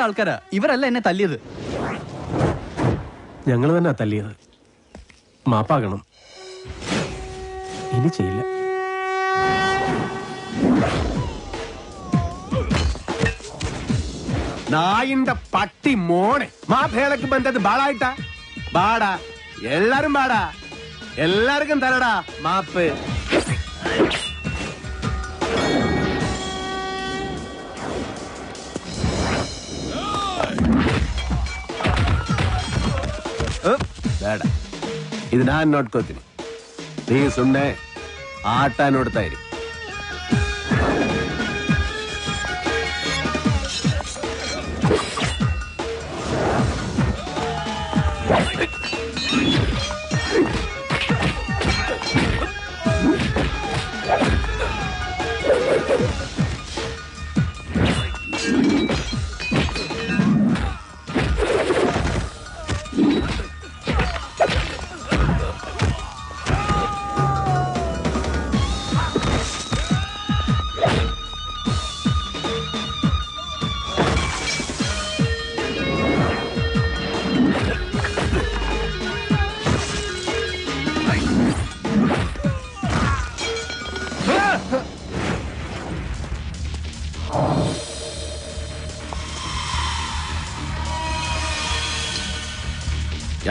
വേറെ ആൾക്കാരാ. ഇവരല്ല എന്നെ തല്ലിയത്. ഞങ്ങൾ തന്നെ തല്ലിയത്. മാപ്പാകണം. ഇനി ചെയ്യില്ല. നായിന്റെ പട്ടി മോനെ. മാഭേളക്ക് ബന്ധത് ബാളായിട്ടാ? ബാടാ. എല്ലാരും ബാടാ. എല്ലാവർക്കും തരടാ. മാപ്പ്. ಬೇಡ ಇದು ನಾನ್ ನೋಡ್ಕೋತೀನಿ ನೀ ಸುಮ್ಮನೆ ಆಟ ನೋಡ್ತಾ ಇರಿ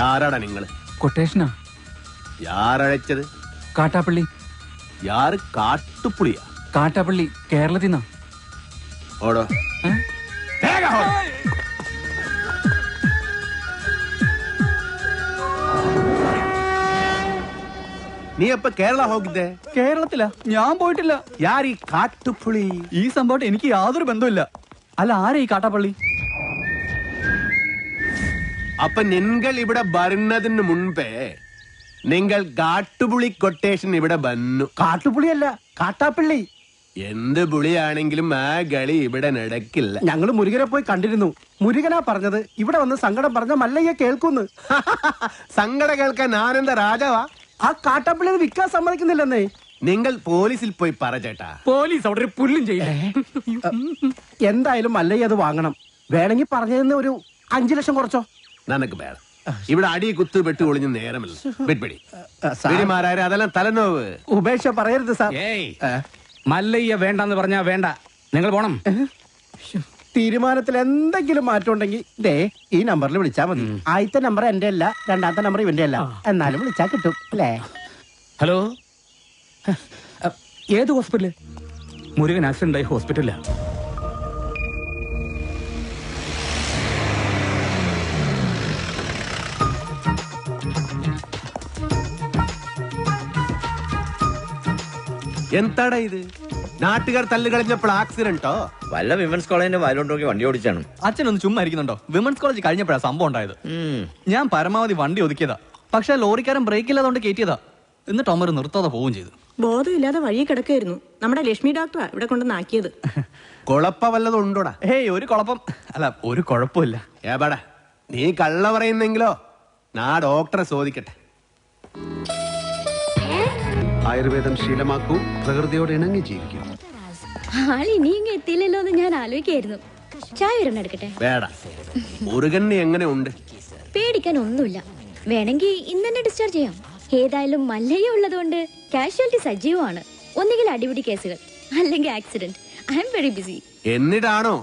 ആരാടാ നിങ്ങൾ? കൊട്ടേഷനാ? യാറഴച്ചത് കാട്ടാപ്പള്ളി. യാറ് കാട്ടുപുളിയാ? കാട്ടാപ്പള്ളി കേരളത്തിൽ നിന്നാ ഓടോ വേഗം നീ അപ്പൊ കേരള ഹോക്കിന്റെ കേരളത്തിലാ. ഞാൻ പോയിട്ടില്ല. യാർ ഈ കാട്ടുപുളി? ഈ സംഭവം എനിക്ക് യാതൊരു ബന്ധമില്ല അല്ല ആരാ ഈ കാട്ടാപ്പള്ളി? അപ്പൊ നിങ്ങൾ ഇവിടെ വരുന്നതിന് മുൻപേ നിങ്ങൾ കാട്ടുപുളി കൊട്ടേഷൻ ഇവിടെ വന്നു. കാട്ടുപുളിയല്ല കാട്ടാപ്പിള്ളി. എന്ത് പുളിയാണെങ്കിലും ആ കളി ഇവിടെ നടക്കില്ല. ഞങ്ങൾ മുരുകനെ പോയി കണ്ടിരുന്നു. മുരുകനാ പറഞ്ഞത് ഇവിടെ വന്ന് സങ്കടം പറഞ്ഞ മല്ലയ്യ കേൾക്കുന്നു. സങ്കടം കേൾക്കാൻ ആനന്ദ രാജാവാ. ആ കാട്ടാപ്പിള്ളി അത് വിൽക്കാൻ സമ്മതിക്കുന്നില്ലെന്നേ. നിങ്ങൾ പോലീസിൽ പോയി പറ ചേട്ടാ. പോലീസ് അവിടെ ഒരു പുല്ലും ചെയ്യില്ല? എന്തായാലും മല്ലയ്യ അത് വാങ്ങണം. വേണമെങ്കിൽ പറഞ്ഞതിന് ഒരു അഞ്ചു ലക്ഷം കുറച്ചോ? നനക്ക് വേണം ഇവിടെ അടി കുത്ത് വെട്ട് ഒളിഞ്ഞ് നേരമില്ല. വെട്പിടി സാർ, പിടിമാരാര് അതെല്ലാം തലനോവ്. ഉപേക്ഷ പറയരുത് സാർ. ഏയ്. മല്ലയ്യ വേണ്ടെന്ന് പറഞ്ഞാ വേണ്ട. നിങ്ങൾ പോണം. തീരുമാനത്തിൽ എന്തെങ്കിലും മാറ്റം ഉണ്ടെങ്കിൽ ദേ ഈ നമ്പറിൽ വിളിച്ചാൽ മതി. ആദ്യത്തെ നമ്പർ എന്റെ അല്ല രണ്ടാമത്തെ നമ്പർ ഇവന്റെ അല്ല. എന്നാലും വിളിച്ചാൽ കിട്ടും അല്ലേ? ഹലോ? ഏത് ഹോസ്പിറ്റൽ? മുരുകൻ ആക്സിഡന്റ് ആയി ഹോസ്പിറ്റലിലാ. എന്താടാ ഇത്? നാട്ടുകാർ തല്ലു കളഞ്ഞപ്പോൾ ആക്സിഡന്റോ? വല്ല വിമൻസ് കോളേജിന്റെ വയലോട്ട് നോക്കി വണ്ടി ഓടിച്ചാണ്. അച്ഛനൊന്ന് ചുമ്മാ ഇരിക്കുന്നുണ്ടോ? വിമൻസ് കോളേജ് കഴിഞ്ഞപ്പോഴാ സംഭവം ഉണ്ടായത്. ഞാൻ പരമാവധി വണ്ടി ഒതുക്കിയതാ. പക്ഷെ ലോറിക്കാരൻ ബ്രേക്ക് ഇല്ലാതുകൊണ്ട് കയറ്റിയതാ എന്നിട്ട് അമ്മ നിർത്താതെ പോവുകയും ചെയ്തു. ബോധമില്ലാതെ വഴി കിടക്കായിരുന്നു നമ്മുടെ ലക്ഷ്മി ഡോക്ടറാ ഇവിടെ കൊണ്ടുവന്നാക്കിയത് കുഴപ്പ വല്ലതും ഉണ്ടോടാ? ഏയ് ഒരു കുഴപ്പം. അല്ല ഒരു കുഴപ്പമില്ല. ഏപാടാ നീ കള്ള പറയുന്നെങ്കിലോ? നാ ഡോക്ടറെ ചോദിക്കട്ടെ. ആയുർവേദം ശീലമാക്കൂ പ്രകൃതിയോട് ഇണങ്ങി ജീവിക്കൂ. ആൾ ഇനിയും എത്തിയില്ലല്ലോ എന്ന് ഞാൻ ആലോചിക്കായിരുന്നു. ചായ വരണം എടുക്കട്ടെ? വേട മുരുകന് എങ്ങനെ ഉണ്ട് പേടിക്കാൻ ഒന്നുമില്ല. വേണമെങ്കിൽ ഇന്ന് തന്നെ ഡിസ്ചാർജ് ചെയ്യാം. ഏതായാലും മല്ലയ്യ ഉള്ളതുകൊണ്ട് കാഷ്വാലിറ്റി സജീവമാണ്. ഒന്നുകിൽ അടിപിടി കേസുകൾ അല്ലെങ്കിൽ accident I am very busy എന്നിട്ടാണോ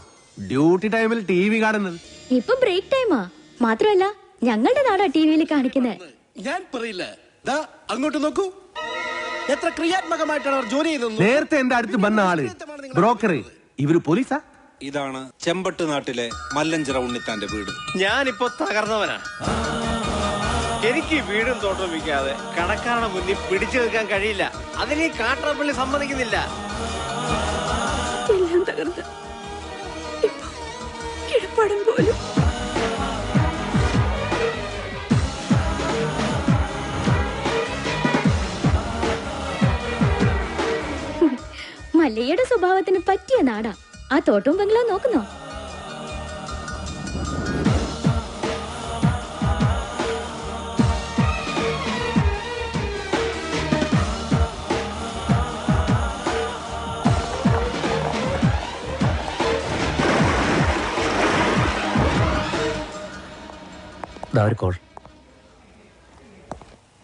ഡ്യൂട്ടി ടൈമിൽ ടി വി കാണുന്നത്? ഇപ്പൊ ബ്രേക്ക് ടൈമാ മാത്രമല്ല ഞങ്ങളുടെ നാടാ ടിവിയിൽ കാണിക്കുന്നത് ഞാൻ പറയില്ല. ദാ അങ്ങോട്ട് നോക്കൂ. എത്ര ക്രിയാത്മകമായിട്ടാണ് അവർ ജോലി ചെയ്തത് നേരത്തെ എന്റെ അടുത്ത് വന്ന ആൾ ബ്രോക്കർ ഇവർ പോലീസാ? ഇതാണ് ചെമ്പട്ട് നാട്ടിലെ മല്ലഞ്ചിറ ഉണ്ണിത്താന്റെ വീട്. ഞാനിപ്പോ തകർന്നവനാ. എനിക്ക് വീടും തോട്ടം വിൽക്കാതെ കടക്കാരുടെ മുന്നിൽ പിടിച്ചു നിൽക്കാൻ കഴിയില്ല. അതിന് ഈ കാട്ടറപ്പള്ളി സമ്മതിക്കുന്നില്ല. എല്ലാം തകർന്ന് കിഴപ്പാടം പോലും മല്ലയുടെ സ്വഭാവത്തിന് പറ്റിയ നാടാ. ആ തോട്ടവും ബംഗ്ലാവ് നോക്കുന്നോ?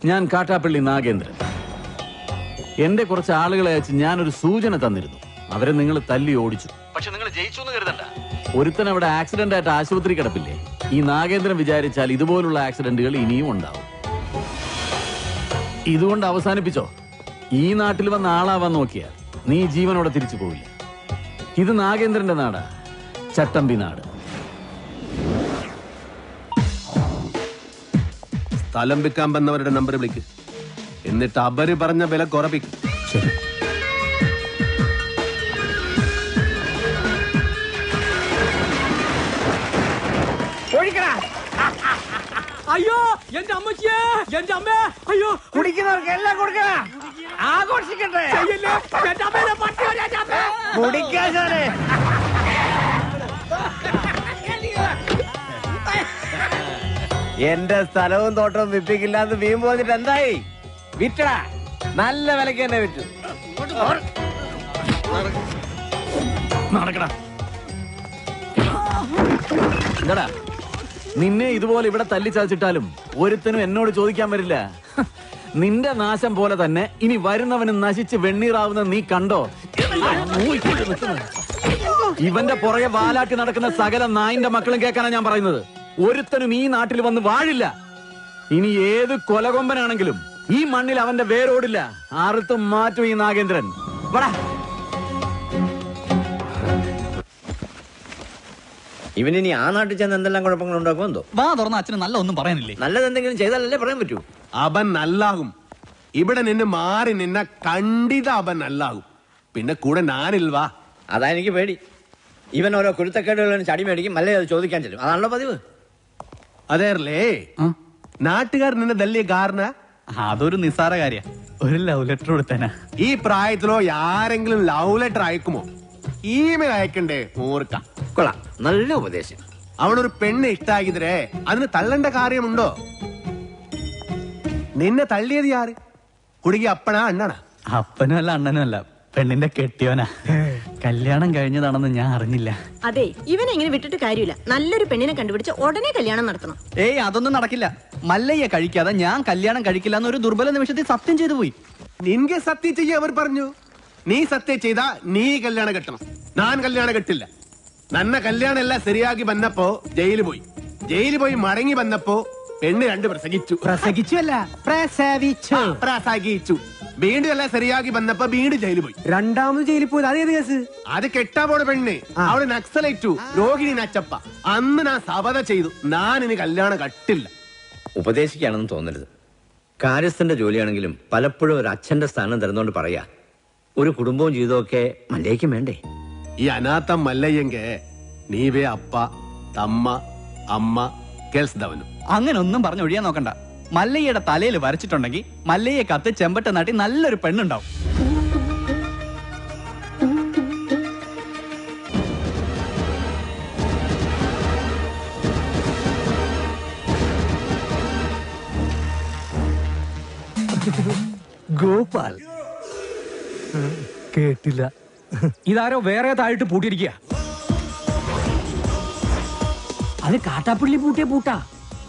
ഞാൻ കാട്ടാപ്പള്ളി നാഗേന്ദ്രൻ. എന്റെ കുറച്ച് ആളുകളെ അയച്ച് ഞാനൊരു സൂചന തന്നിരുന്നു. അവരെ നിങ്ങൾ തല്ലി ഓടിച്ചു. പക്ഷെ നിങ്ങൾ ജയിച്ചു എന്ന് കരുതണ്ട. ഒരുത്തൻ അവിടെ ആക്സിഡന്റ് ആയിട്ട് ആശുപത്രി കിടപ്പില്ലേ? ഈ നാഗേന്ദ്രൻ വിചാരിച്ചാൽ ഇതുപോലുള്ള ആക്സിഡന്റുകൾ ഇനിയും ഉണ്ടാവും. ഇതുകൊണ്ട് അവസാനിപ്പിച്ചോ? ഈ നാട്ടിൽ വന്ന ആളാവാൻ നോക്കിയാൽ നീ ജീവനോടെ തിരിച്ചു പോവില്ല. ഇത് നാഗേന്ദ്രന്റെ നാടാ. ചട്ടമ്പി നാട്. സ്ഥലം വിൽക്കാൻ വന്നവരുടെ നമ്പർ വിളിക്ക്. എന്നിട്ട് അവർ പറഞ്ഞ വില കുറപ്പിക്കും അയ്യോ എന്റെ അമ്മച്ചിയെ എന്റെ അമ്മ അയ്യോ. കുടിക്കുന്നവർക്ക് എല്ലാം കൊടുക്കണ ആഘോഷിക്കട്ടെ. എന്റെ സ്ഥലവും തോട്ടവും വിപ്പിക്കില്ലാന്ന് വീമ്പോന്നിട്ട് വീമ്പ് വന്നിട്ട് എന്തായി? വിറ്റടാ. നല്ല വിലക്ക് തന്നെ വിറ്റു. നടക്കടാ. എന്താടാ? നിന്നെ ഇതുപോലെ ഇവിടെ തല്ലിച്ചതച്ചിട്ടാലും ഒരുത്തനും എന്നോട് ചോദിക്കാൻ വരില്ല. നിന്റെ നാശം പോലെ തന്നെ ഇനി വരുന്നവന് നശിച്ച് വെണ്ണീറാവുന്ന നീ കണ്ടോ? ഇവന്റെ പുറകെ വാലാട്ടി നടക്കുന്ന സകല നായിന്റെ മക്കളും കേൾക്കാനാ ഞാൻ പറയുന്നത്. ഒരുത്തനും ഈ നാട്ടിൽ വന്ന് വാഴില്ല. ഇനി ഏത് കൊലകൊമ്പനാണെങ്കിലും ഈ മണ്ണിൽ അവന്റെ വേരോടില്ല. ആർത്തും മാറ്റും ഈ നാഗേന്ദ്രൻ. വടാ. ഇവനിനി ആ നാട്ടിൽ ചെന്ന് എന്തെല്ലാം കുഴപ്പങ്ങൾ ഉണ്ടാക്കും എന്തോ? വാ തുറന്ന അച്ഛന് നല്ല ഒന്നും പറയാനില്ലേ? നല്ലത് എന്തെങ്കിലും ചെയ്താലല്ലേ പറയാൻ പറ്റൂ? അവൻ നല്ലാകും. ഇവിടെ നിന്ന് മാറി നിന്ന കണ്ടിത അവൻ നല്ലാകും. പിന്നെ കൂടെ ഞാനിൽവാ അതാ എനിക്ക് പേടി. ഇവൻ ഓരോ കുരുത്തക്കേടുകളും ചടി മേടിക്കും അല്ലേ അത് ചോദിക്കാൻ ചെല്ലും. അതാണല്ലോ പതിവ്. അതേറല്ലേ? നാട്ടുകാർ നിന്നെ തല്ലിയ കാരണ അതൊരു നിസ്സാര കാര്യ. ഒരു ലവ് ലെറ്റർ കൊടുത്തേനാ. ഈ പ്രായത്തിലോ ആരെങ്കിലും ലവ് ലെറ്റർ അയക്കുമോ? ഇമെയിൽ അയക്കണ്ടേ മൂർക്ക കൊള്ളാം നല്ല ഉപദേശം. അവനൊരു പെണ്ണ് ഇഷ്ടാക്കിതരേ അതിന് തള്ളേണ്ട കാര്യമുണ്ടോ? നിന്നെ തള്ളിയത് ആര്? കുടുങ്ങി അപ്പനാ അണ്ണനാ? അപ്പനും അല്ല അണ്ണനും അല്ല പെണ്ണിന്റെ കെട്ടിയോനാ. കല്യാണം കഴിഞ്ഞതാണെന്ന് ഞാൻ അറിഞ്ഞില്ല. അതെ ഇവനെ ഇങ്ങനെ വിട്ടിട്ട് കാര്യമില്ല. നല്ലൊരു പെണ്ണിനെ കണ്ടുപിടിച്ച് ഉടനെ കല്യാണം നടത്തണം. ഏയ് അതൊന്നും നടക്കില്ല. മല്ലയ്യ കഴിക്കാതെ ഞാൻ കല്യാണം കഴിക്കില്ല എന്നൊരു ദുർബല നിമിഷത്തിൽ സത്യം ചെയ്തു പോയി. നിന്റെ സത്യം ചെയ്യ അവർ പറഞ്ഞു. നീ സത്യം ചെയ്താ നീ കല്യാണം കെട്ടണം. ഞാൻ കല്യാണം കെട്ടില്ല. നന്ന കല്യാണം എല്ലാം ശരിയാക്കി വന്നപ്പോ ജയിലിൽ പോയി. ജയിലിൽ പോയി മടങ്ങി വന്നപ്പോ പെണ്ണ് രണ്ട് പ്രസംഗിച്ചു. പ്രസംഗിച്ചു അല്ല പ്രസവിച്ചു. പ്രസംഗിച്ചു. വീണ്ടും എല്ലാം ശരിയാക്കി വന്നപ്പോ വീണ്ടും ജയിലിൽ പോയി. രണ്ടാമത് ജയിലിൽ പോയി. അതേത് കേസ്? അത് കെട്ടാ പോണ പെണ്ണ്. അവൾ നക്സലേറ്റു. രോഹിണി നച്ചപ്പ. അന്ന് ഞാൻ സബത ചെയ്തു. ഞാൻ ഇനി കല്യാണം കട്ടില്ല. ഉപദേശിക്കുകയാണെന്ന് തോന്നരുത്. കാര്യസ്ഥന്റെ ജോലിയാണെങ്കിലും പലപ്പോഴും ഒരു അച്ഛന്റെ സ്ഥാനം തരുന്നോണ്ട് പറയാ ഒരു കുടുംബവും ജീവിതമൊക്കെ മല്ലയ്ക്കും വേണ്ടേ? ഈ അനാഥം മല്ലയ്യെങ്കെ നീവേ അപ്പ തമ്മ അമ്മ കേൾസ്തവനും അങ്ങനെ ഒന്നും പറഞ്ഞു ഒഴിയാൻ നോക്കണ്ട. മല്ലയ്യയുടെ തലയിൽ വരച്ചിട്ടുണ്ടെങ്കിൽ മല്ലയ്യെ കത്ത് ചെമ്പട്ട നാട്ടി നല്ലൊരു പെണ്ണുണ്ടാവും. ഗോപാൽ കേട്ടില്ല. ഇതാരോ വേറെ താഴിട്ട് പൂട്ടിയിരിക്കുക അത് കാട്ടാപ്പള്ളി പൂട്ടിയ പൂട്ടാ.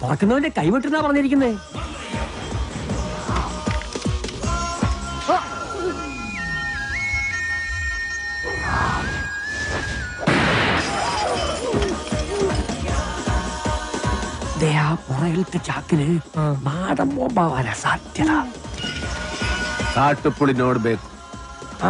തുറക്കുന്നവന്റെ കൈവിട്ടെന്നാ പറഞ്ഞിരിക്കുന്നേ. പുറകിലത്തെ ചാക്കിന് മാടം ബോംബാവാനാ സാധ്യത. ಕಾಟುಪುಳಿ നോട് ആ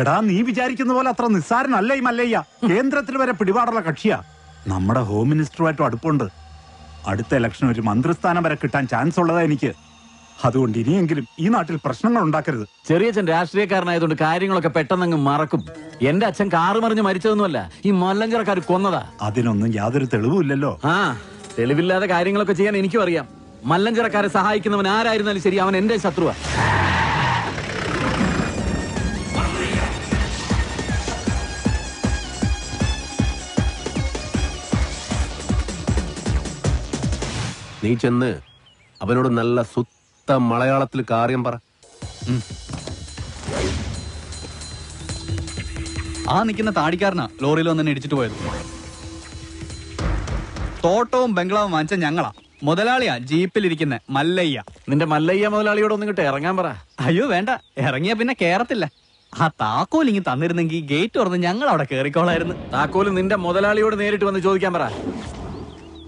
എടാ നീ വിചാരിക്കുന്ന പോലെ അത്ര നിസ്സാരനല്ല ഈ മല്ലയ്യ. കേന്ദ്രത്തിൽ വരെ പിടിപാടുള്ള കക്ഷിയാ. നമ്മുടെ ഹോം മിനിസ്റ്ററുമായിട്ടും അടുപ്പുണ്ട്. അടുത്ത ഇലക്ഷൻ ഒരു മന്ത്രിസ്ഥാനം വരെ കിട്ടാൻ ചാൻസ് ഉള്ളതാ എനിക്ക്. അതുകൊണ്ട് ഇനിയെങ്കിലും ഈ നാട്ടിൽ പ്രശ്നങ്ങൾ ഉണ്ടാക്കരുത്. ചെറിയ അച്ഛൻ രാഷ്ട്രീയക്കാരനായതുകൊണ്ട് കാര്യങ്ങളൊക്കെ പെട്ടെന്നങ്ങ് മറക്കും. എന്റെ അച്ഛൻ കാറ് മറിഞ്ഞ് മരിച്ചതൊന്നുമല്ല ഈ മല്ലഞ്ചറക്കാർ കൊന്നതാ. അതിനൊന്നും യാതൊരു തെളിവുമില്ലല്ലോ. ആ തെളിവില്ലാതെ കാര്യങ്ങളൊക്കെ ചെയ്യാൻ എനിക്കും അറിയാം. മല്ലഞ്ചറക്കാരെ സഹായിക്കുന്നവൻ ആരായിരുന്നാലും ശരി അവൻ എന്റെ ശത്രുവാ. നീ ചെന്ന് അവനോട് നല്ല സുത്ത മലയാളത്തിൽ കാര്യം പറ. ആ നിൽക്കുന്ന താടിക്കാരനാ ലോറിയിൽ വന്ന് ഇടിച്ചിട്ട് പോയത്. തോട്ടവും ബംഗ്ലാവും വാങ്ങിച്ച ഞങ്ങളാ. മുതലാളിയാ ജീപ്പിലിരിക്കുന്ന മല്ലയ്യ. നിന്റെ മല്ലയ്യ മുതലാളിയോട് ഒന്നും കിട്ടെ ഇറങ്ങാൻ പറ. അയ്യോ വേണ്ട. ഇറങ്ങിയ പിന്നെ കേറത്തില്ല. ആ താക്കോൽ ഇങ്ങി തന്നിരുന്നെങ്കിൽ ഗേറ്റ് തുറന്ന് ഞങ്ങൾ അവിടെ കേറിക്കോളായിരുന്നു. താക്കോൽ നിന്റെ മുതലാളിയോട് നേരിട്ട് വന്ന് ചോദിക്കാൻ പറ.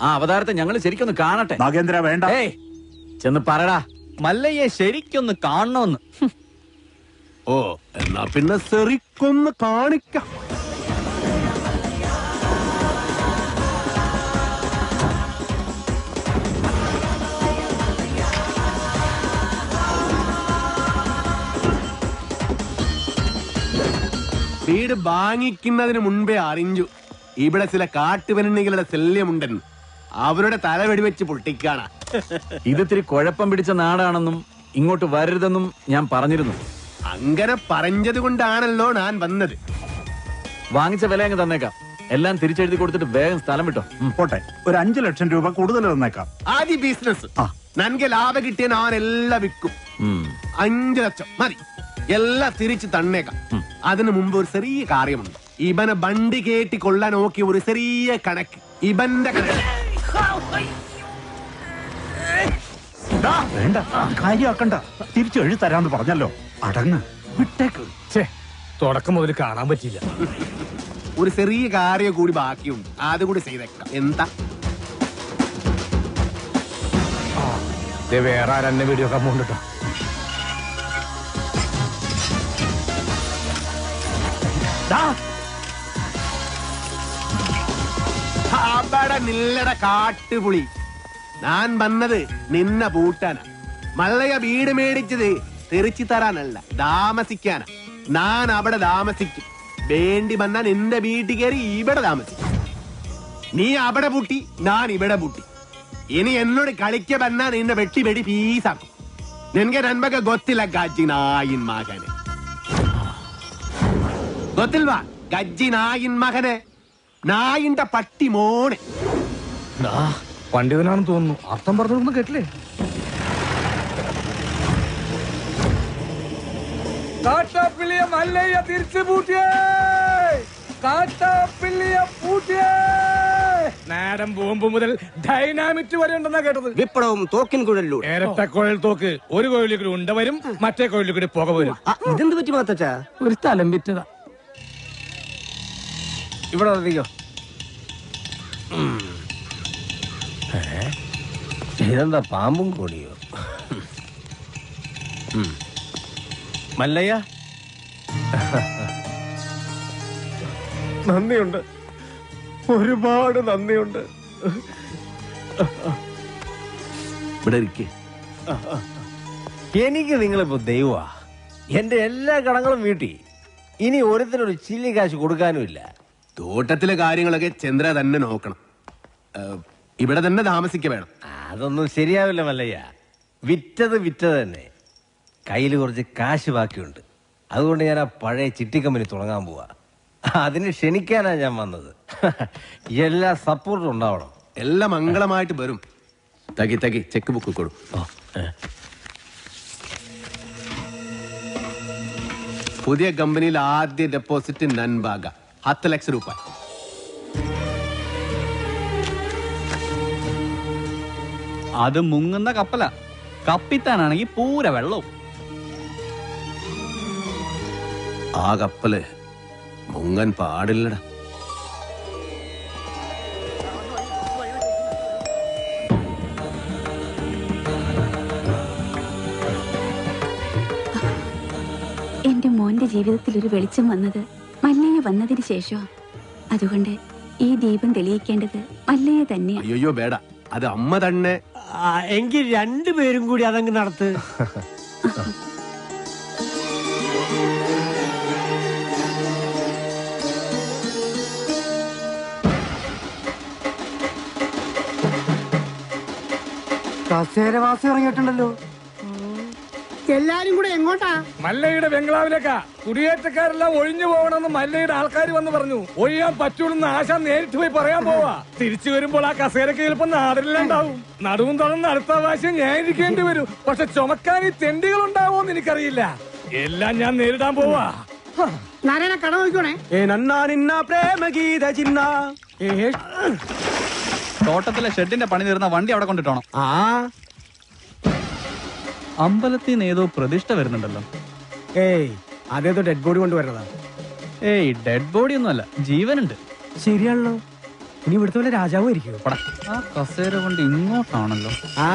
ആ അവതാരത്തെ ഞങ്ങൾ ശരിക്കൊന്ന് കാണട്ടെ. നാഗേന്ദ്ര വേണ്ട. ഏയ് ചെന്ന് പറടാ. മല്ലയ്യ ശരിക്കൊന്ന് കാണണമെന്ന്. ഓ എന്നാ പിന്നെ ശരിക്കൊന്ന് കാണിക്കാം. വീട് വാങ്ങിക്കുന്നതിന് മുൻപേ അറിഞ്ഞു. ഇവിടെ ചില കാട്ടുപെണ്ണികളുടെ ശല്യമുണ്ടെന്ന് അവരുടെ തല വെടിവെച്ച് പൊട്ടിക്കാണാ. ഇതിത്തിരി കുഴപ്പം പിടിച്ച നാടാണെന്നും ഇങ്ങോട്ട് വരരുതെന്നും ഞാൻ പറഞ്ഞിരുന്നു. അങ്ങനെ പറഞ്ഞത് കൊണ്ടാണല്ലോ ഞാൻ വന്നത്. വാങ്ങിച്ച വില അങ്ങ് തന്നേക്കാം. എല്ലാം തിരിച്ചെഴുതി കൊടുത്തിട്ട് വേഗം സ്ഥലം വിട്ടോ. പോട്ടെ ഒരു അഞ്ചു ലക്ഷം രൂപ കൂടുതൽ തന്നേക്കാം. ആദ്യ ബിസിനസ് നനക്ക് ലാഭം കിട്ടിയ ഞാൻ എല്ലാം വിൽക്കും. അഞ്ചു ലക്ഷം. മതി. എല്ലാം തിരിച്ചു തന്നേക്കാം. അതിനു മുമ്പ് ഒരു ചെറിയ കാര്യമുണ്ട്. ഇവനെ ബണ്ടി കേട്ടി കൊള്ളാൻ നോക്കിയ ഒരു ചെറിയ കണക്ക്. ഇവന്റെ കണക്ക്. വേണ്ട. കാര്യമാക്കണ്ട. തിരിച്ചു എഴുതി തരാന്ന് പറഞ്ഞല്ലോ. അടങ്ങ്. വിട്ടേക്ക്. ഛേ തുടക്കം മുതൽ കാണാൻ പറ്റിയില്ല. ഒരു ചെറിയ കാര്യം കൂടി ബാക്കിയുണ്ട്. അത് കൂടി ചെയ്തേക്കാം. എന്താ? ദേ വേറെ ആരെന്നെ വീഡിയോ പോകണ്ടോ അവിടെ നില്ലട കാട്ടുപുളി. ഞാൻ വന്നത് നിന്ന പൂട്ടാന. മള്ളയ വീട് മേടിച്ചത് തെറിച്ചു തരാനല്ല താമസിക്കാന. ഞാൻ അവിടെ താമസിക്കും. വേണ്ടി വന്നാൽ നിന്റെ വീട്ടിൽ കയറി ഇവിടെ താമസിക്കും. നീ അവിടെ പൂട്ടി ഞാൻ ഇവിടെ പൂട്ടി. ഇനി എന്നോട് കളിക്ക വന്നാ നിന്റെ വെട്ടി വെടി ഫീസാക്കും നിനക്ക് നന്മക ഗൊത്തില കാച്ചി നായിൻ ಗೊತ್ತಿಲ್ವಾ ಗಜ್ಜಿ ನಾಯಿನ್ ಮಗನೆ നായിന്റെ പട്ടി മോനെ പണ്ഡിതനാണെന്ന് തോന്നുന്നു അർത്ഥം പറഞ്ഞൊന്നും കേട്ടില്ലേ കാട്ടാപ്പിള്ളിയ മല്ലയ്യ തിരിച്ചു പൂട്ടിയേ കാട്ടാപ്പിള്ളിയ പൂട്ടിയേ നേരം ബോംബ് മുതൽ ഡൈനാമിറ്റ് വരെ ഉണ്ടെന്നാ കേട്ടത് വിപ്ലവം തോക്കിൻ കുഴലിലൂടെ ഇരട്ട കുഴൽ തോക്ക് ഒരു കോഴിയിൽ കൂടി ഉണ്ട വരും മറ്റേ കോഴിയിൽ കൂടി പുക വരും ഇതെന്ത് പറ്റി മാത്തച്ചാ ഒരു സ്ഥലം വിറ്റതാ ഇവിടെ നിർത്തിക്കോ ഇതെന്താ പാമ്പും കൂടിയോ? മല്ലയ്യ? നന്ദിയുണ്ട്. ഒരുപാട് നന്ദിയുണ്ട്. ഇവിടെ ഇരിക്കേ. എനിക്ക് നിങ്ങളിപ്പോ ദൈവമാ എന്റെ എല്ലാ കടങ്ങളും വീട്ടി. ഇനി ഒരുത്തിനൊരു ചില്ലി കാശ് കൊടുക്കാനുമില്ല. തോട്ടത്തിലെ കാര്യങ്ങളൊക്കെ ചന്ദ്ര തന്നെ നോക്കണം. ഇവിടെ തന്നെ താമസിക്ക വേണം. അതൊന്നും ശരിയാവില്ല മല്ലയ്യ. വിറ്റത് വിറ്റത് തന്നെ. കയ്യിൽ കുറച്ച് കാശ് ബാക്കിയുണ്ട്. അതുകൊണ്ട് ഞാൻ ആ പഴയ ചിട്ടി കമ്പനി തുടങ്ങാൻ പോവാ. അതിന് ക്ഷണിക്കാനാ ഞാൻ വന്നത്. എല്ലാ സപ്പോർട്ടും ഉണ്ടാവണം. എല്ലാം മംഗളമായിട്ട് വരും. തകി തകി ചെക്ക് ബുക്ക് കൊടു. പുതിയ കമ്പനിയിൽ ആദ്യ ഡെപ്പോസിറ്റ് നൻബാഗ ಹತ್ತು ಲಕ್ಷ ರೂಪಾಯಿ അത് മുങ്ങുന്ന കപ്പല കപ്പിത്താനാണെങ്കിൽ പൂര വെള്ളവും ആ കപ്പല് മുങ്ങൻ പാടില്ലടാ എന്റെ മോന്റെ ജീവിതത്തിൽ ഒരു വെളിച്ചം വന്നത് മല്ലയ്യ വന്നതിന് ശേഷം? അതുകൊണ്ട് ഈ ദീപം തെളിയിക്കേണ്ടത് മല്ലയ്യ തന്നെയാണ് അയ്യോ ಬೇಡ അത് അമ്മ തന്നെ. എങ്കിൽ രണ്ടുപേരും കൂടി അതങ്ങ് നടത്ത്. കസേരവാസം ഇറങ്ങിയിട്ടുണ്ടല്ലോ. എല്ലാരും കൂടെ എങ്ങോട്ടാ? മല്ലയുടെ ബംഗ്ലാവിലേക്കാ. കുടിയേറ്റക്കാരെല്ലാം ഒഴിഞ്ഞു പോകണമെന്ന് മല്ലയുടെ ആൾക്കാർ വന്ന് പറഞ്ഞു. ഒഴിയാൻ പറ്റൂന്ന് ആശ നേരിട്ട് പോയി പറയാൻ പോവാ. തിരിച്ചു വരുമ്പോൾ ആ കസേരക്ക് ചിലപ്പോ നാടില്ലാണ്ടാവും നടുവും തുറന്ന് അടുത്ത പ്രാവശ്യം ഞാൻ ഇരിക്കേണ്ടി വരും. പക്ഷെ ചുമക്കാൻ ഈ തെണ്ടികൾ ഉണ്ടാവോന്ന് എനിക്കറിയില്ല. എല്ലാം ഞാൻ നേരിടാൻ പോവാ. നാരായണ കട നോക്കണേ ഏ നന്നാ നിന്ന പ്രേമഗീത ചിന്ന. തോട്ടത്തിലെ ഷെഡിന്റെ പണി തീർന്ന വണ്ടി അവിടെ കൊണ്ടിട്ടോണം. ആ അമ്പലത്തിൽ നിന്ന് ഏതോ പ്രതിഷ്ഠ വരുന്നുണ്ടല്ലോ. ഏയ് അതേതോ ഡെഡ് ബോഡി കൊണ്ടുവരണതാ ഏയ് ഡെഡ് ബോഡി ഒന്നുമല്ല ജീവനുണ്ട്. ശരിയാണല്ലോ. ഇനി ഇവിടുത്തെ പോലെ രാജാവും ഇരിക്കുമോ പടാ, ആ കസേര കൊണ്ട് ഇങ്ങോട്ടാണല്ലോ. ആ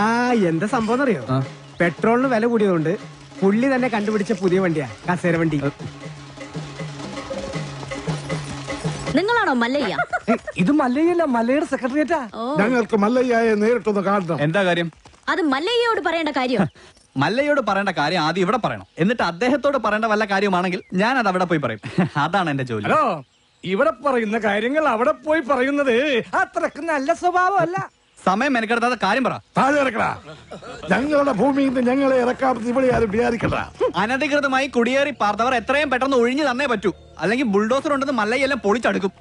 എന്താ സംഭവം അറിയോ ആ. പെട്രോളിന് വില കൂടിയതുകൊണ്ട് പുള്ളി തന്നെ കണ്ടുപിടിച്ച പുതിയ വണ്ടിയാ കസേര വണ്ടി. നിങ്ങളാണോ മല്ലയ്യ? ഇത് മല്ലയ്യല്ല മല്ലയുടെ സെക്രട്ടറിയേറ്റാ ഞങ്ങൾക്ക് മല്ലയ്യയെ നേരിട്ടൊന്ന് കാണണം. എന്താ കാര്യം? അത് മല്ലയ്യയോട് പറയേണ്ട കാര്യം. മല്ലയോട് പറയേണ്ട കാര്യം ആദ്യം ഇവിടെ പറയണം. എന്നിട്ട് അദ്ദേഹത്തോട് പറയേണ്ട വല്ല കാര്യമാണെങ്കിൽ ഞാൻ അത് അവിടെ പോയി പറയും. അതാണ് എന്റെ ജോലി. ഹലോ ഇവിടെ പറയുന്ന കാര്യങ്ങൾ അവിടെ പോയി പറയുന്നത് അത്രയ്ക്ക് നല്ല സ്വഭാവമല്ല. സമയം എനിക്കെടുത്താതെ കാര്യം പറ. താഴെ ഇറക്കടാ. ഞങ്ങളുടെ ഭൂമിയിൽ നിന്ന് ഞങ്ങളെ ഇറക്കാമെന്ന് ഇവിടെ ആരും അനധികൃതമായി കുടിയേറി പാർത്തവർ എത്രയും പെട്ടെന്ന് ഒഴിഞ്ഞു തന്നേ പറ്റൂ. അല്ലെങ്കിൽ ബുൾഡോസർ ഉണ്ടെന്ന് മല്ലയെല്ലാം പൊളിച്ചടുക്കും.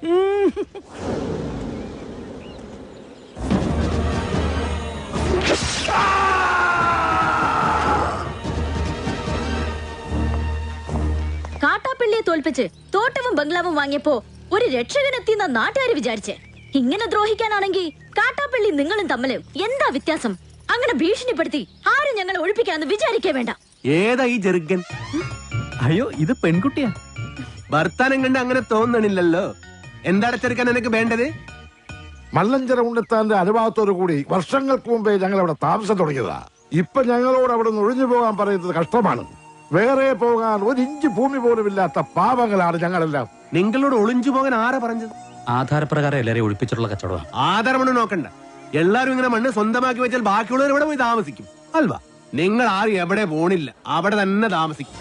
കാട്ടാപ്പള്ളിയെ തോൽപ്പിച്ച് തോട്ടവും ബംഗ്ലാവും വാങ്ങിയപ്പോ ഒരു രക്ഷകനെത്തിയെന്ന നാട്ടുകാർ വിചാരിച്ചേ. ഇങ്ങനെ ദ്രോഹിക്കാനാണെങ്കിൽ കാട്ടാപ്പള്ളി നിങ്ങളും തമ്മിൽ എന്താ വ്യത്യാസം? അങ്ങനെ ഭീഷണിപ്പെടുത്തി ആരും ഞങ്ങളെ ഒഴിപ്പിക്കാന്ന് വിചാരിക്കേ വേണ്ട. ഏതാ ഈ ജെറുഗൻ അയ്യോ ഇത് പെൺകുട്ടിയാ. ഭർത്താനം കണ്ട് അങ്ങനെ തോന്നണില്ലല്ലോ. എന്താണ് ചെറുക്കൻ എനിക്ക് വേണ്ടത്? മല്ലഞ്ചര ഉണ്ണിത്താന്റെ അനുഭവത്തോടു കൂടി വർഷങ്ങൾക്ക് മുമ്പേ ഞങ്ങൾ അവിടെ താമസം തുടങ്ങിയതാ. ഇപ്പൊ ഞങ്ങളോട് അവിടെ നിന്ന് ഒഴിഞ്ഞു പോകാൻ പറയുന്നത് കഷ്ടമാണ്. വേറെ പോകാൻ ഒരു ഇഞ്ച് ഭൂമി പോലും ഇല്ലാത്ത പാപങ്ങളാണ് ഞങ്ങളെല്ലാം. നിങ്ങളോട് ഒളിഞ്ചു പോകാൻ ആരാ പറഞ്ഞത്? ആധാരപ്രകാരം എല്ലാരെയും ഒഴിപ്പിച്ചിട്ടുള്ള കച്ചവടമാണ് ആധാരമണ്ണ് നോക്കണ്ട. എല്ലാരും ഇങ്ങനെ മണ്ണ് സ്വന്തമാക്കി വെച്ചാൽ ബാക്കിയുള്ളവർ ഇവിടെ പോയി താമസിക്കും. അൽവാ നിങ്ങൾ ആരും എവിടെ പോണില്ല അവിടെ തന്നെ താമസിക്കും.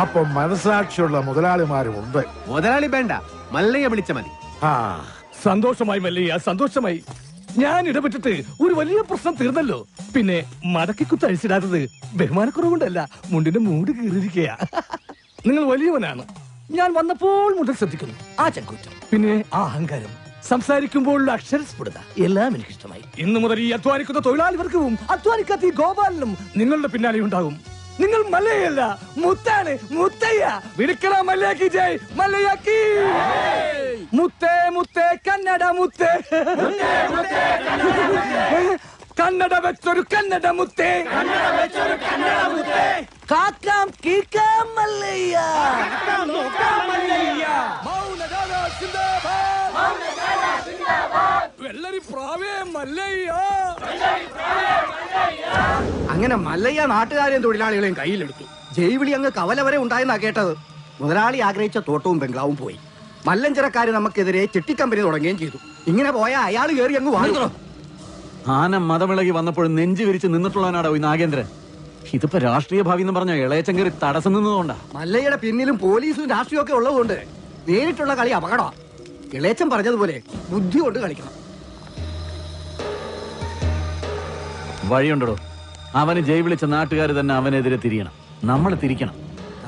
അപ്പൊ മനസാക്ഷിയുള്ള മുതലാളിമാരും ഉണ്ട്. മുതലാളി വേണ്ട മല്ലയെ വിളിച്ച മതി. ആ. സന്തോഷമായി മല്ലയ്യ സന്തോഷമായി. ഞാൻ ഇടപെട്ടിട്ട് ഒരു വലിയ പ്രശ്നം തീർന്നല്ലോ. പിന്നെ മടക്കി കുത്തഴിച്ചിടാത്തത് ബഹുമാനക്കുറവുണ്ടല്ല മുണ്ടിന്റെ മൂട് കീറിയിരിക്കുക നിങ്ങൾ വലിയവനാണ്. ഞാൻ വന്നപ്പോൾ മുതൽ ശ്രദ്ധിക്കുന്നു. ആ ചങ്കൂറ്റം പിന്നെ ആ അഹങ്കാരം. സംസാരിക്കുമ്പോഴുള്ള അക്ഷരസ്ഫുടത എല്ലാം എനിക്ക് ഇഷ്ടമായി ഇന്നു മുതൽ ഈ അധ്വാനിക്കുന്ന തൊഴിലാളി വർഗവും അധ്വാനിക്കാത്ത ഈ ഗോപാലനും നിങ്ങളുടെ പിന്നാലെ ഉണ്ടാകും. നിങ്ങൾ മല്ലയല്ല മുത്താണ് മുത്തയ്യ. വിളിക്കണ മല്ലയാക്കി ജയ് മല്ലയാക്കി മുത്തേ മുത്തേ കന്നഡ മുത്തേ. കന്നഡ വെച്ചൊരു കന്നഡ മുത്തേ. കാക്കാം കീക്കാം മല്ലയ്യ. മൗനഗാന സിന്ദാബാദ്. വെള്ളരി പ്രാവേ മല്ലയ്യ. അങ്ങനെ മല്ലയ്യ നാട്ടുകാരെയും തൊഴിലാളികളെയും കയ്യിലെടുത്തു. ജൈവിളി അങ്ങ് കവല വരെ ഉണ്ടായെന്നാ കേട്ടത്. മുതലാളി ആഗ്രഹിച്ച തോട്ടവും ബംഗ്ലാവും പോയി. മല്ലഞ്ചരക്കാര് നമുക്കെതിരെ ചിട്ടിക്കമ്പനി തുടങ്ങുകയും ചെയ്തു. ഇങ്ങനെ പോയ അയാൾ കയറി അങ്ങ് വാങ്ങുന്നു ആന മതമിളകി വന്നപ്പോഴും നെഞ്ചു വിരിച്ച് നിന്നിട്ടുള്ളവനാടോ ഈ നാഗേന്ദ്രൻ. ഇതിപ്പോ രാഷ്ട്രീയ ഭാവി എന്ന് പറഞ്ഞ ഇളയച്ചൻ കയറി തടസ്സം നിന്നതുകൊണ്ടാ. മല്ലയ്യയുടെ പിന്നിലും പോലീസും രാഷ്ട്രീയമൊക്കെ ഒക്കെ ഉള്ളതുകൊണ്ട് നേരിട്ടുള്ള കളി അപകടമാണ് ഇളയച്ചൻ പറഞ്ഞതുപോലെ ബുദ്ധി കൊണ്ട് കളിക്കണം. വഴിയുണ്ടോ അവന് ജയ് വിളിച്ച നാട്ടുകാർ തന്നെ അവനെതിരെ തിരിയണം. നമ്മൾ തിരിക്കണം.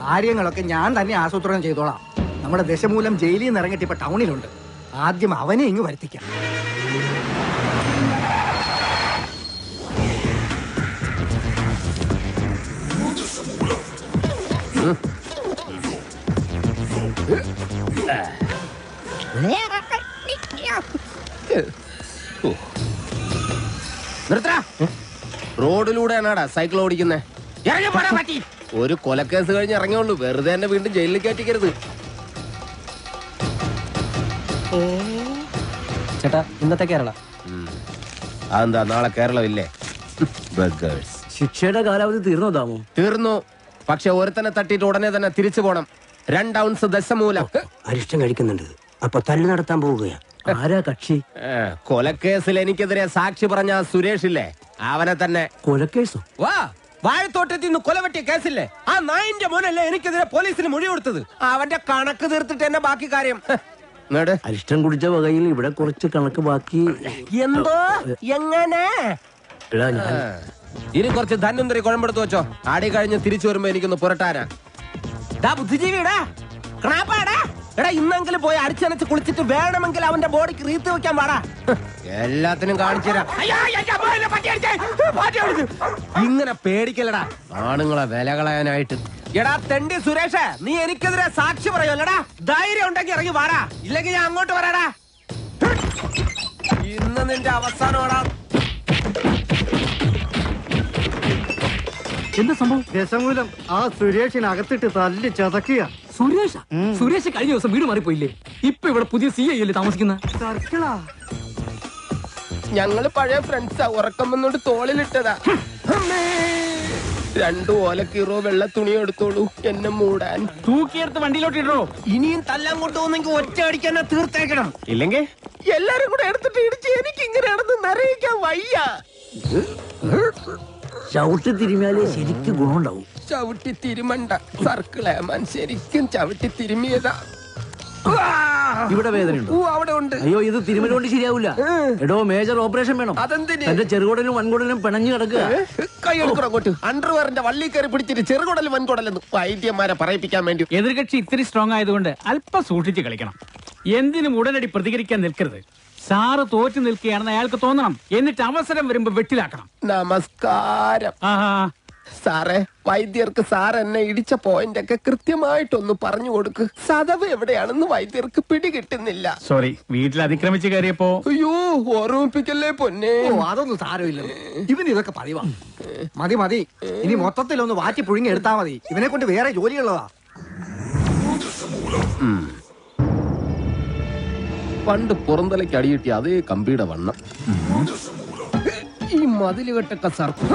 കാര്യങ്ങളൊക്കെ ഞാൻ തന്നെ ആസൂത്രണം ചെയ്തോളാം. നമ്മുടെ ദശമൂലം ജയിലിൽ നിന്ന് ഇറങ്ങിയിട്ട് ഇപ്പൊ ടൗണിലുണ്ട്. ആദ്യം അവനെ ഇങ്ങ് വരുത്തിക്കാം. നിർത്തടാ. റോഡിലൂടെയാണാടാ സൈക്കിൾ ഓടിക്കുന്നേ. ഒരു കൊലക്കേസ് കഴിഞ്ഞ് ഇറങ്ങിയുള്ളൂ. വെറുതെ എന്നെ വീണ്ടും ജയിലിൽ കയറ്റിക്കരുത് ചേട്ടാ ഇന്നത്തെ കേരള. അതെന്താ നാളെ കേരളം ഇല്ലേ ശിക്ഷയുടെ കാലാവധി തീർന്നോ താമോ തീർന്നു. പക്ഷെ ഒരുത്തനെ തട്ടിയിട്ട് ഉടനെ തന്നെ തിരിച്ചു പോണം. രണ്ടൗൺസ് ദശമൂലം. അരിഷ്ടം കഴിക്കുന്നുണ്ട് അപ്പൊ തന്നെ നടത്താൻ പോവുകയാണ് ആരാ കക്ഷി? കൊലക്കേസിൽ എനിക്കെതിരെ സാക്ഷി പറഞ്ഞ സുരേഷ് ഇല്ലേ? അവനെ തന്നെ. കൊലക്കേസോ? വാ വാഴത്തോട്ടത്തിൽ നിന്ന് കൊലവെട്ടിയ കേസില്ലേ? ആ നായിന്റെ മോനല്ലേ എനിക്കെതിരെ പോലീസിന് മൊഴി കൊടുത്തത്? അവന്റെ കണക്ക് തീർത്തിട്ട് എന്നെ ബാക്കി കാര്യം. അരിഷ്ടം കുടിച്ച വകയിൽ ഇവിടെ കുറച്ച് കണക്ക് ബാക്കി. എന്തോ? എങ്ങനെ? ഇനി കുറച്ച് ധന്വന്തരി കുഴമ്പെടുത്ത് വെച്ചോ. ആടി കഴിഞ്ഞ് തിരിച്ചു വരുമ്പോ എനിക്കൊന്ന് പുരട്ടാനാ. ബുദ്ധിജീവിടാ ക്രാപ്പാടാ. എടാ ഇന്നെങ്കിലും പോയി അടിച്ചനച്ച് കുളിച്ചിട്ട് വേണമെങ്കിൽ അവന്റെ ബോഡിക്ക് റീത്ത് വെക്കാൻ പാടാ. എല്ലാത്തിനും കാണിച്ചുതരാം ഇങ്ങനെ പേടിക്കലടാ ആണുങ്ങളെ വില കളയാനായിട്ട്. എടാ തെണ്ടി സുരേഷ് നീ എനിക്കെതിരെ സാക്ഷി പറയുമല്ലടാ ധൈര്യം ഉണ്ടെങ്കിൽ ഇറങ്ങി വാടാ. ഇല്ലെങ്കിൽ ഞാൻ അങ്ങോട്ട് വരാടാ. ഇന്ന് നിന്റെ അവസാനമാടാ. എന്താ സംഭവം? ദശമൂലം ആ സുരേഷിനകത്തിട്ട് തല്ലി ചതക്കുക. സുരേഷ? സുരേഷ് കഴിഞ്ഞ ദിവസം വീട് മാറിപ്പോയില്ലേ? ഇപ്പൊ ഇവിടെ പുതിയ സി ഐ അല്ലേ താമസിക്കുന്ന? സർക്കിളാ. ഞങ്ങൾ പഴയ ഫ്രണ്ട്സാ. ഉറക്കം വന്നോണ്ട് തോളിലിട്ടതാ. രണ്ടു ഓലക്കീറോ വെള്ള തുണി എടുത്തോളൂ. എന്നെ മൂടാൻ. തൂക്കിയെടുത്ത് വണ്ടിയിലോട്ട് ഇടോ ഇനിയും തല്ലാൻ കൊണ്ടുപോകുന്നെങ്കിൽ ഒറ്റ അടിക്കാൻ തീർത്തേക്കണം. ഇല്ലെങ്കിൽ? എല്ലാരും കൂടെ എടുത്തിട്ട് ഇടിച്ച് എനിക്ക് ഇങ്ങനെയാണെന്ന് നിറയിക്കാൻ വയ്യ. ചവിട്ടി തിരുമിയാലേ ശരിക്കും ഗുണമുണ്ടാവും. ചവിട്ടി തിരുമണ്ട. സർക്കിളേമാൻ ശരിക്കും ചവിട്ടി തിരുമിയതാ. ഇവിടെ വേദനയുണ്ടോ അവിടെ ഉണ്ട്. അയ്യോ ഇത് തിരുമലുകൊണ്ട് ശരിയാവില്ല എടോ മേജർ ഓപ്പറേഷൻ വേണം? എന്റെ ചെറുകുടലും വൻകുടലും പിണഞ്ഞു കിടക്കുക. അങ്ങോട്ട്. അണ്ടർവെയറിന്റെ വള്ളി കയറി പിടിച്ചിട്ട് ചെറുകുടൽ വൻകുടലെന്ന് വൈദ്യന്മാരെ പറയിപ്പിക്കാൻ വേണ്ടി. എതിർകക്ഷി ഇത്തിരി സ്ട്രോങ് ആയതുകൊണ്ട് അല്പം സൂക്ഷിച്ച് കളിക്കണം. എന്തിനും ഉടനടി പ്രതികരിക്കാൻ നിൽക്കരുത്. സാറ് തോറ്റു നിൽക്കുകയാണെന്ന് അയാൾക്ക് തോന്നണം. എന്നിട്ട് അവസരം വരുമ്പോ വെട്ടിലാക്കണം. നമസ്കാരം. ആഹാ. സാറേ വൈദ്യർക്ക് സാർ എന്നെ ഇടിച്ച പോയിന്റ് ഒക്കെ കൃത്യമായിട്ടൊന്ന് പറഞ്ഞു കൊടുക്ക്. സദവ് എവിടെയാണെന്ന് വൈദ്യർക്ക് പിടികിട്ടുന്നില്ല. സോറി വീട്ടിൽ അതിക്രമിച്ചു കയറിയപ്പോ? അയ്യോ ഓർമ്മിപ്പിക്കല്ലേ പൊന്നെ? ഓ അതൊന്നും സാരമില്ല ഇവൻ ഇതൊക്കെ പതിവാ. മതി മതി. ഇനി മൊത്തത്തിൽ ഒന്ന് വാറ്റി പുഴുങ്ങി എടുത്താ മതി. ഇവനെ കൊണ്ട് വേറെ ജോലിയുള്ളതാ. പണ്ട് പുറന്തലയ്ക്ക് അടിയിട്ടിയ അതേ കമ്പിയുടെ വണ്ണം. ഈ മതിലുകെട്ടൊക്കെ കെട്ടൊക്കെ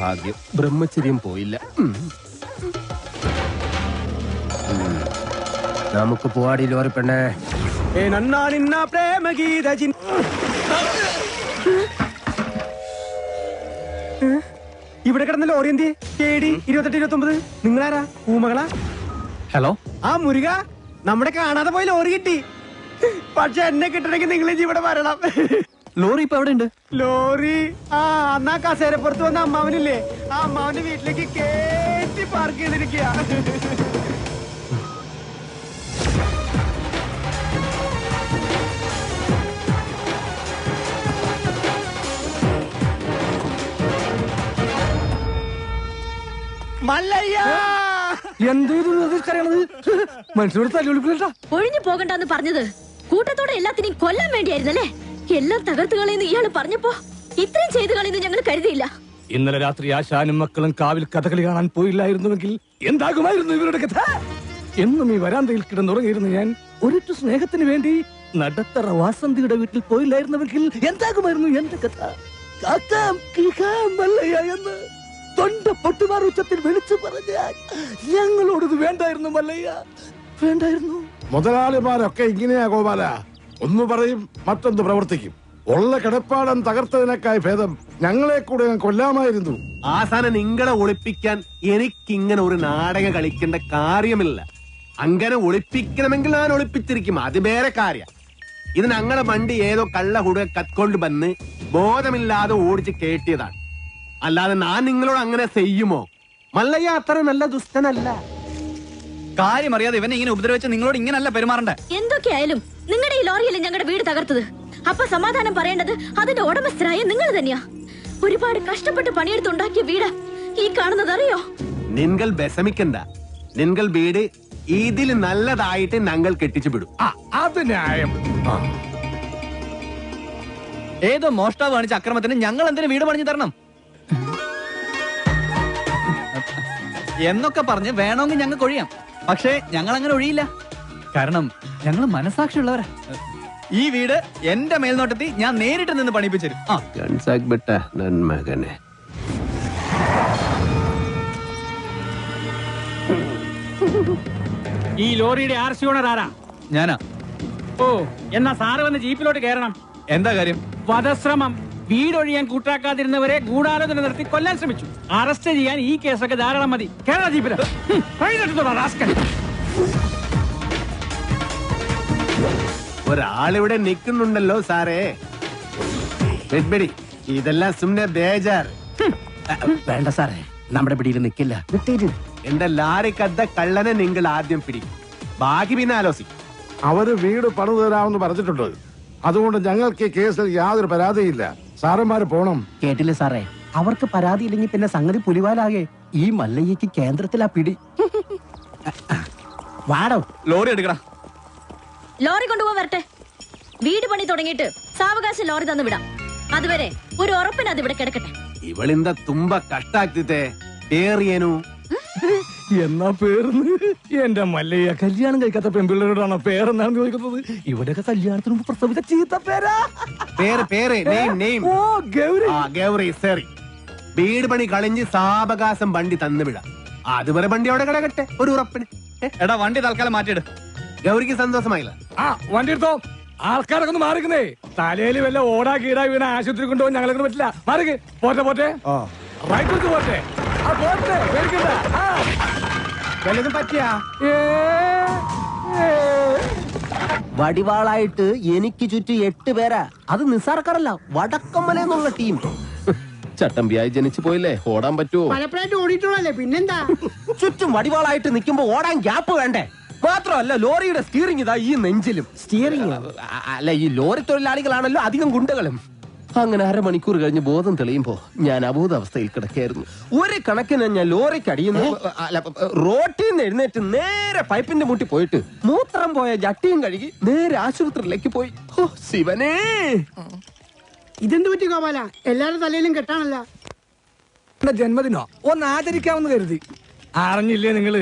ഭാഗ്യം. ബ്രഹ്മചര്യം പോയില്ല. നമുക്ക് പോവാടി ലോറി പെണ്ണേ. ഇവിടെ കിടന്ന ലോറി എന്തി കെ ഡി ഇരുപത്തെട്ട് ഇരുപത്തി ഒമ്പത് നിങ്ങളാരാ? ഊമകളാ? ഹലോ? ആ മുരുക. നമ്മുടെ കാണാതെ പോയി ലോറി കിട്ടി. പക്ഷെ എന്നെ കിട്ടണമെങ്കിൽ നിങ്ങൾ ഇവിടെ വരണം ലോറി ഇപ്പൊ എവിടെ ഉണ്ട് ലോറി ആ അന്നാ കസേരപ്പുറത്ത് വന്ന അമ്മാവനില്ലേ? ആ അമ്മാവന്റെ വീട്ടിലേക്ക് കേറ്റി പാർക്ക് ചെയ്തിരിക്കുക. മല്ലയ്യ! എന്തോ കറിയണത് ഒഴിഞ്ഞു പോകണ്ടെന്ന് പറഞ്ഞത് കൂട്ടത്തോടെ എല്ലാത്തിനെയും കൊല്ലാൻ വേണ്ടിയായിരുന്നല്ലേ? എല്ലാം തകർത്ത് കളയുന്നു ഇയാൾ പറഞ്ഞപ്പോ ഇത്രയും ചെയ്തു കളയുന്നു ഞങ്ങൾ കരുതിയില്ല. ഇന്നലെ രാത്രി ആശാനും മക്കളും കാവിൽ കഥകളി കാണാൻ പോയില്ലായിരുന്നുവെങ്കിൽ എന്താകുമായിരുന്നു ഇവരുടെ കഥ? എന്നും ഈ വരാന്തയിൽ കിടന്നുറങ്ങിയിരുന്നു ഞാൻ ഒരിറ്റു സ്നേഹത്തിന് വേണ്ടി നടത്തറ വാസന്തിയുടെ വീട്ടിൽ പോയില്ലായിരുന്നുവെങ്കിൽ എന്താകുമായിരുന്നു എന്റെ കഥ? കാക്കാം കിളിക്കാം മല്ലയ്യ എന്ന്. തൊണ്ട പൊട്ടുമാർ ഉച്ചത്തിൽ വിളിച്ചു പറഞ്ഞാൽ ഞങ്ങളോടത് വേണ്ടായിരുന്നു മല്ലയ്യ. വേണ്ടായിരുന്നു. മുതലാളിമാരൊക്കെ ഇങ്ങനെയാ ഗോപാല. ഒന്ന് പറയും മറ്റൊന്ന് പ്രവർത്തിക്കും. ഉള്ള കിടപ്പാടം തകർത്തതിനേക്കായ ഭേദം ഞങ്ങളെ കൂടെ കൊല്ലാമായിരുന്നു. ആസാനം നിങ്ങളെ ഒളിപ്പിക്കാൻ എനിക്കിങ്ങനെ ഒരു നാടകം കളിക്കേണ്ട കാര്യമില്ല. അങ്ങനെ ഒളിപ്പിക്കണമെങ്കിൽ ഞാൻ ഒളിപ്പിച്ചിരിക്കും. അത് വേറെ കാര്യം. ഇത് ഞങ്ങളെ വണ്ടി ഏതോ കള്ള ഹുട കത്കൊണ്ട് വന്ന് ബോധമില്ലാതെ ഓടിച്ച് കേട്ടിയതാണ് അല്ലാതെ ഞാൻ നിങ്ങളോട് അങ്ങനെ ചെയ്യുമോ? മല്ലയ്യ അത്ര നല്ല ദുഷ്ടനല്ല. കാര്യം അറിയാതെ ഇവനെ ഇങ്ങനെ ഉപദ്രവിച്ച് നിങ്ങളോട് ഇങ്ങനല്ല പെരുമാറണ്ടേ? എന്തൊക്കെയായാലും നിങ്ങളുടെ ഈ ലോറിയല്ലേ ഞങ്ങളുടെ വീട് തകർത്തത്? അപ്പൊ സമാധാനം പറയേണ്ടത് അതിന്റെ ഉടമസ്ഥരായ നിങ്ങൾ തന്നെയാ. ഒരുപാട് കഷ്ടപ്പെട്ട് പണിയെടുത്തുണ്ടാക്കിയ വീട്. ഈ കാണുന്നത് അറിയോ നിങ്ങൾ വിഷമിക്കണ്ട. നിങ്ങൾ വീട് ഇതിൽ നല്ലതായിട്ട് ഞങ്ങൾ കെട്ടിച്ചു വിടും. അത് ന്യായം. ഏതോ മോഷ്ടാവ് കാണിച്ച അക്രമത്തിന് ഞങ്ങൾ എന്തിനു വീട് പണിഞ്ഞു തരണം? എന്നൊക്കെ പറഞ്ഞ് വേണമെങ്കിൽ ഞങ്ങൾക്ക് ഒഴിയാം. പക്ഷെ ഞങ്ങൾ അങ്ങനെ ഒഴിയില്ല. കാരണം ഞങ്ങൾ മനസാക്ഷിയുള്ളവരാ ഈ വീട് എന്റെ മേൽനോട്ടത്തിൽ ഞാൻ നേരിട്ട് നിന്ന് പണിപ്പിച്ചിരും ആ. ബെട്ട നന്മകനെ ഈ ലോറിയുടെ ആർ സി ഓണർ ആരാ? ഞാനാ. ഓ എന്നാ സാറ് വന്ന് ജീപ്പിലോട്ട് കയറണം. എന്താ കാര്യം? വധശ്രമം. വീടൊഴിയാൻ കൂട്ടാക്കാതിരുന്നവരെ ഗൂഢാലോചന നടത്തി കൊല്ലാൻ ശ്രമിച്ചു. അറസ്റ്റ് ചെയ്യാൻ ഈ കേസൊക്കെ ധാരാളം മതി. കേരള ജീപ്പിന്. ഒരാളിവിടെ നിൽക്കുന്നുണ്ടല്ലോ സാറേ. വെഡ്ബെടി ഇതെല്ലാം സുമ്നെ ബേജാർ. വേണ്ട സാറേ നമ്മുടെ പിടിയിൽ നിൽക്കില്ല. എന്റെ ലാറിക്കത്ത കള്ളനെ നിങ്ങൾ ആദ്യം പിടിക്കും. ബാക്കി പിന്നെ ആലോചിക്കും അവർ വീട് പണിതു തരാമെന്ന് പറഞ്ഞിട്ടുണ്ട്. അതുകൊണ്ട് ഞങ്ങൾക്ക് ഈ കേസിൽ യാതൊരു പരാതിയില്ല. സാറന്മാര് പോണം. കേട്ടില്ലേ സാറേ? അവർക്ക് പരാതി ഇല്ലെങ്കിൽ പിന്നെ സംഗതി പുലിവാലാകെ. ഈ മല്ലയ്യക്ക് കേന്ദ്രത്തിലാ പിടി. വാടോ. ലോറി എടുക്കടാ. ലോറി കൊണ്ടുപോകാൻ വരട്ടെ. വീട് പണി തുടങ്ങിയിട്ട് സാവകാശം ലോറി തന്നു വിടാം. അതുവരെ ഒരു ഉറപ്പിന് ഇവിടെ കിടക്കട്ടെ. ഇവളിന്ത തുമ്പ കഷ്ടാക്കിത്തെ. പേറിയനു എന്നാ പേർന്ന്? എന്റെ മല്ലയ്യ കല്യാണം കഴിക്കാത്ത പെൺപിള്ളേരോടാണ് പേരെന്നാണ് ചോദിക്കുന്നത്? ഇവിടെയൊക്കെ കല്യാണത്തിന് മുമ്പ് പ്രസവിച്ച ചീത്ത പേരാ. പേര് പേര് നെയിം നെയിം ഓ ഗൗരി. ആ ഗൗരി സോറി. വീട് പണി കളിഞ്ഞ് സാവകാശം വണ്ടി തന്നു വിട. അതുവരെ വണ്ടി അവിടെ കിടക്കട്ടെ ഒരു ഉറപ്പിന്? എടാ വണ്ടി തൽക്കാലം മാറ്റിയിട്. ഗൗരിക്ക് സന്തോഷമായില്ല. ആ വണ്ടി എടുത്തോ. ആൾക്കാരൊക്കെ ഒന്ന് മാറിക്കുന്നേ. തലയിൽ വല്ല ഓടാ കീടാ വീണ ആശുപത്രി കൊണ്ടുപോകാൻ ഞങ്ങളെ പറ്റില്ല. മാറിക്ക്. പോട്ടെ പോട്ടെ. റൈറ്റ് പോട്ടെ. ആ പോട്ടെ. പേടിക്കണ്ട. ആ. വല്ലതും പറ്റിയാ. വടിവാളായിട്ട് എനിക്ക് ചുറ്റും എട്ട് പേരാ. അത് നിസ്സാർക്കാരല്ല വടക്കമ്മല എന്നുള്ള ടീം ചട്ടമ്പിയായി ജനിച്ചു പോയില്ലേ? ഓടാൻ പറ്റുമോ പലപ്പോഴായിട്ട് ഓടിയിട്ടുള്ളല്ലേ പിന്നെന്താ? ചുറ്റും വടിവാളായിട്ട് നിൽക്കുമ്പോ ഓടാൻ ഗ്യാപ്പ് വേണ്ടേ? മാത്രമല്ല ലോറിയുടെ സ്റ്റിയറിംഗ് ഇതാ ഈ നെഞ്ചിലും. സ്റ്റിയറിംഗ് അല്ല ഈ ലോറി തൊഴിലാളികളാണല്ലോ അധികം ഗുണ്ടകളും. അങ്ങനെ അരമണിക്കൂർ കഴിഞ്ഞ് ബോധം തെളിയുമ്പോ ഞാൻ അബോധാവസ്ഥയിൽ കിടക്കായിരുന്നു ഒരു കണക്കിന് ഞാൻ ലോറിക്ക് അടിയുന്നു അല്ല റോട്ടിൽ നിന്ന് എഴുന്നേറ്റ് നേരെ പൈപ്പിന്റെ മുട്ടി പോയിട്ട് മൂത്രം പോയ ജട്ടിയും കഴുകി നേരെ ആശുപത്രിയിലേക്ക് പോയി. ഓ ശിവനേ! ഇതെന്ത് പറ്റി ഗോപാല? എല്ലാരുടെ തലയിലും കെട്ടാണല്ല. എന്റെ ജന്മദിനോ? ഒന്ന് ആചരിക്കാമെന്ന് കരുതി. അറിഞ്ഞില്ലേ നിങ്ങൾ?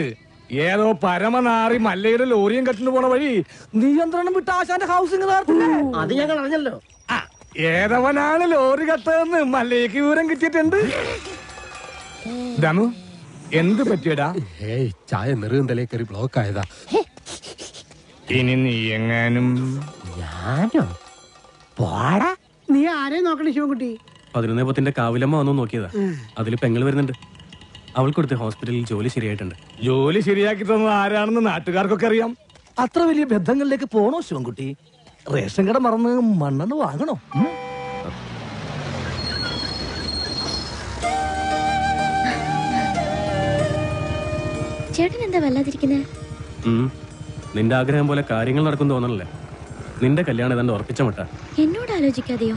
ഏതോ പരമനാറി മല്ലയുടെ ലോറിയും കെട്ടിന് പോണ വഴി നിയന്ത്രണം വിട്ട ആശാന്റെ ഹൗസിംഗ് അത് ഞങ്ങൾ അറിഞ്ഞല്ലോ. ഏതവനാണ് ലോറി കത്തതെന്ന് മല്ലേക്ക് വിവരം കിട്ടിയിട്ടുണ്ട്? ദമു എന്ത് പറ്റിയടാ? ഏയ് ചായ നെറുകന്തലേ കയറി ബ്ലോക്ക് ആയതാ ഇനി നീ എങ്ങാനും ഞാനോ? പോടാ. നീ ആരെയും നോക്കണേ ശിവൻകുട്ടി? പതിനൊന്നേ പത്തിന്റെ കാവിലമ്മ വന്നു നോക്കിയതാ. അതിൽ പെങ്ങൾ വരുന്നുണ്ട്. അവൾക്ക് കൊടുത്ത് ഹോസ്പിറ്റലിൽ ജോലി ശരിയായിട്ടുണ്ട്. ജോലി ശരിയാക്കി തന്നത് ആരാണെന്ന് നാട്ടുകാർക്കൊക്കെ അറിയാം. അത്ര വലിയ ബന്ധങ്ങളിലേക്ക് പോണോ ശിവൻകുട്ടി? റേഷൻ കട മറന്ന് മണ്ണെണ്ണ വാങ്ങണോ? ചേട്ടൻ എന്താ വല്ലാതിരിക്കുന്നത്. നിന്റെ ആഗ്രഹം പോലെ കാര്യങ്ങൾ നടക്കും തോന്നണല്ലേ? നിന്റെ കല്യാണം ഏതാണ്ട് ഉറപ്പിച്ച മട്ട. എന്നോട് ആലോചിക്കാതെയോ?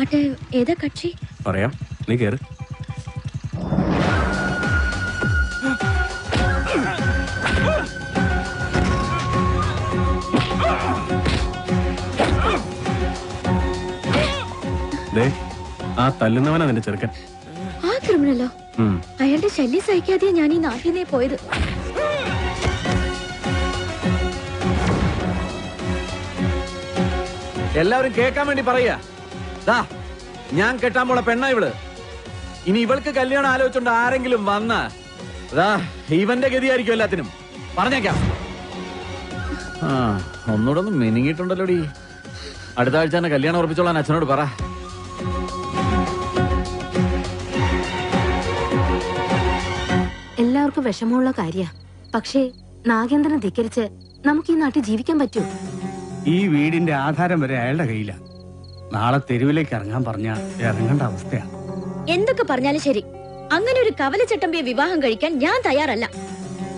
ആട്ടെ ഏതാ കക്ഷി? പറയാം. നീ കേറ്. തല്ലുന്നവനാ നിന്റെ ചെറുക്കൻ. ആ ക്രിമിനലോ. അയാളുടെ ശല്യം സഹിക്കാതെയാ ഞാൻ ഈ നാട്ടിൽ നിന്നേ പോയത്. എല്ലാവരും കേൾക്കാൻ വേണ്ടി പറയാ ദാ ഞാൻ കെട്ടാൻ പോണ പെണ്ണാ ഇവൾ. ഇനി ഇവൾക്ക് കല്യാണം ആലോചിച്ചോണ്ട് ആരെങ്കിലും വന്ന ദാ ഇവന്റെ ഗതിയായിരിക്കും എല്ലാത്തിനും. പറഞ്ഞേക്കാം. ആ ഒന്നുകൂടെ ഒന്ന് മിനിങ്ങിയിട്ടുണ്ടല്ലോടി. അടുത്ത ആഴ്ച തന്നെ കല്യാണം ഉറപ്പിച്ചോളാൻ അച്ഛനോട് പറ. എല്ലാവർക്കും വിഷമമുള്ള കാര്യ. പക്ഷേ നാഗേന്ദ്രനെ ധിക്കരിച്ച് നമുക്ക് ഈ നാട്ടിൽ ജീവിക്കാൻ പറ്റൂ ഈ വീടിന്റെ ആധാരം വരെ അയാളുടെ കയ്യില. നാളെ തെരുവിലേക്ക് ഇറങ്ങാൻ പറഞ്ഞ ഇറങ്ങേണ്ട അവസ്ഥയാ. എന്തൊക്കെ പറഞ്ഞാലും ശരി. അങ്ങനെ ഒരു കവലച്ചട്ടമ്പിയെ വിവാഹം കഴിക്കാൻ ഞാൻ തയ്യാറല്ല.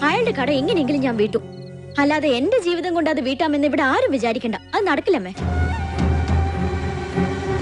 അയാളുടെ കട എങ്ങനെയെങ്കിലും ഞാൻ വീട്ടു. അല്ലാതെ എന്റെ ജീവിതം കൊണ്ട് അത് വീട്ടാമെന്ന് ഇവിടെ ആരും വിചാരിക്കണ്ട. അത് നടക്കില്ലമ്മേ.